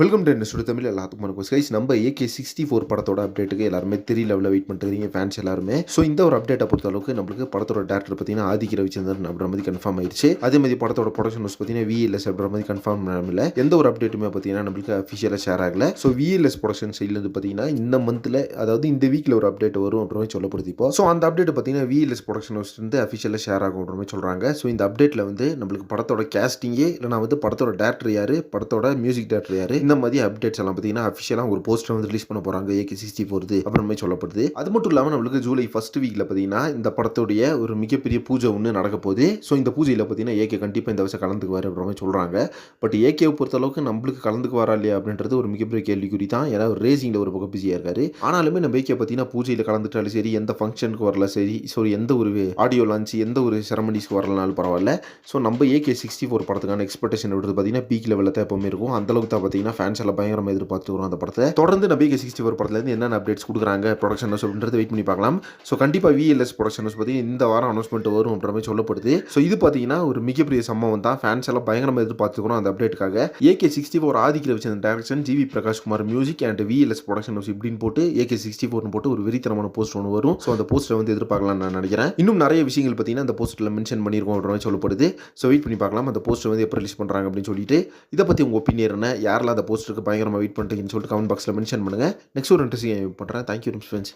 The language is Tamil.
வெல்கம் டு என்ன தமிழ் எல்லாத்துக்கும் வணக்கம். கைஸ் நம்ம ஏகே சிக்ஸ்டி ஃபோர் படத்தோட அப்டேட்டுக்கு எல்லாருமே திரி லெவலில் வெயிட் பண்ணிட்டு ஃபேன்ஸ் எல்லாருமே. ஸோ இந்த ஒரு அப்டேட்டை பொறுத்த அளவுக்கு நம்மளுக்கு படத்தோட டேரக்டர் பார்த்தீங்கன்னா ஆதிக்க ரவிச்சந்திரன் அப்படின்ற மாதிரி கன்ஃபார்ம் ஆயிடுச்சு. அதே மாதிரி படத்தோட ப்ரொடக்ஷன் ஹவுஸ் பார்த்தீங்கன்னா விஎல்எஸ் அப்படின்ற மாதிரி கன்ஃபார்ம் இல்லை எந்த ஒரு அப்டேட்டுமே பார்த்தீங்கன்னா நம்மளுக்கு அஃபிஷியலாக ஷேர் ஆகல. ஸோ விஎல்எஸ் ப்ரொடக்ஷன் சைட்லேருந்து பார்த்தீங்கன்னா இந்த மந்தில் அதாவது இந்த வீக்கில் ஒரு அப்டேட் வரும் அப்படின்ற மாதிரி சொல்லப்படுது இப்போ. ஸோ அந்த அப்டேட் பார்த்தீங்கன்னா விஎல்எஸ் ப்ரொடக்ஷன் ஹவுஸ் வந்து அஃபிஷியலாக ஷேர் ஆகுன்ற மாதிரி சொல்கிறாங்க ஸோ இந்த அப்டேட்டில் வந்து நம்மளுக்கு படத்தோட கேஸ்டிங்கே இல்லைனா வந்து படத்தோட டேரக்டர் யார்? படத்தோட மியூசிக் டேரக்டர் யார்? இந்த மாதிரி அப்டேட்ஸ் எல்லாம் பார்த்தீங்கன்னா அஃபிஷியலாக ஒரு போஸ்டர் வந்து ரிலீஸ் பண்ண போகிறாங்க ஏகே சிக்ஸ்டி ஃபோர்து அப்புறமே சொல்லப்படுது. அது மட்டும் இல்லாமல் நம்மளுக்கு ஜூலை ஃபர்ஸ்ட் வீக்கில் பார்த்தீங்கன்னா இந்த படத்துடைய ஒரு மிகப்பெரிய பூஜை ஒன்று நடக்க போகுது. ஸோ இந்த பூஜையில் பார்த்தீங்கன்னா ஏகே கண்டிப்பாக இந்த வருஷம் கலந்துக்குவார் அப்படின்ற மாதிரி சொல்கிறாங்க பட் ஏகேவை பொறுத்த அளவுக்கு நம்மளுக்கு கலந்துக்குவாரா இல்லையா அப்படின்றது ஒரு மிகப்பெரிய கேள்விக்குறி தான் ஏன்னா ரேசிங்கில் ஒரு பக்கம் பிஸியாக இருக்காரு. ஆனாலுமே நம்ம ஏகே பார்த்தீங்கன்னா பூஜையில் கலந்துட்டாலும் சரி எந்த ஃபங்க்ஷனுக்கு வரல சரி ஸோ எந்த ஒரு ஆடியோ லான்ச் எந்த ஒரு செரமனிஸ்க்கு வரலனாலும் பரவாயில்ல. ஸோ நம்ம ஏகே சிக்ஸ்டி ஃபோர் படத்துக்கான எக்ஸ்பெக்டேஷன் விடுறது பார்த்தீங்கன்னா பீக் லெவலில் தான் எப்போவுமே இருக்கும். அந்த அளவுக்கு தான் பார்த்தீங்கன்னா ஃபேன்ஸ் எல்லாம் பயங்கரமாக எதிர்பார்த்துக்கிறோம் அந்த படத்தை. தொடர்ந்து நம்ம சிக்ஸ்டி ஃபோர் படத்துலேருந்து என்னென்ன அப்டேட்ஸ் கொடுக்குறாங்க ப்ரொடக்ஷன் ஹவுஸ் அப்படின்றது வெயிட் பண்ணி பார்க்கலாம். ஸோ கண்டிப்பாக விஎல்எஸ் ப்ரொடக்ஷன் ஹவுஸ் இந்த வாரம் அனௌன்ஸ்மெண்ட் வரும் அப்படின்ற மாதிரி சொல்லப்படுது. ஸோ இது பார்த்தீங்கன்னா ஒரு மிகப்பெரிய சம்பவம் தான். ஃபேன்ஸ் எல்லாம் பயங்கரமாக எதிர்பார்த்துக்கிறோம் அந்த அப்டேட்டுக்காக ஏகே சிக்ஸ்டி ஃபோர் ஆதிக்கிற வச்ச direction GV Prakash Kumar music and VLS production house இப்படின்னு போட்டு ஏகே சிக்ஸ்டி ஃபோர்னு போட்டு ஒரு வெறித்தனமான போஸ்ட் ஒன்று வரும். ஸோ அந்த போஸ்ட்டை வந்து எதிர்பார்க்கலாம் நான் நினைக்கிறேன். இன்னும் நிறைய விஷயங்கள் பார்த்தீங்கன்னா அந்த போஸ்ட்டில் மென்ஷன் பண்ணியிருக்கோம் அப்படின்ற மாதிரி சொல்லப்படுது. ஸோ வெயிட் பண்ணி பார்க்கலாம். அந்த போஸ்ட்டை வந்து எப்போ ரிலீஸ் பண்ணுறாங்க அப்படின்னு சொல்லிட்டு. இதை பற்றி உங்கள் ஒப்பீனியன் என்ன? யாரெல்லாம் அந்த போஸ்ட்டுக்கு பயங்கரமாக வெயிட் பண்ணுறீங்கன்னு சொல்லிட்டு கமெண்ட் பாக்ஸில் மென்ஷன் பண்ணுங்கள் நெக்ஸ்ட் ஒரு இன்ட்ரெஸ்டிங் பண்ணுறேன் தேங்க்யூ ஃப்ரெண்ட்ஸ்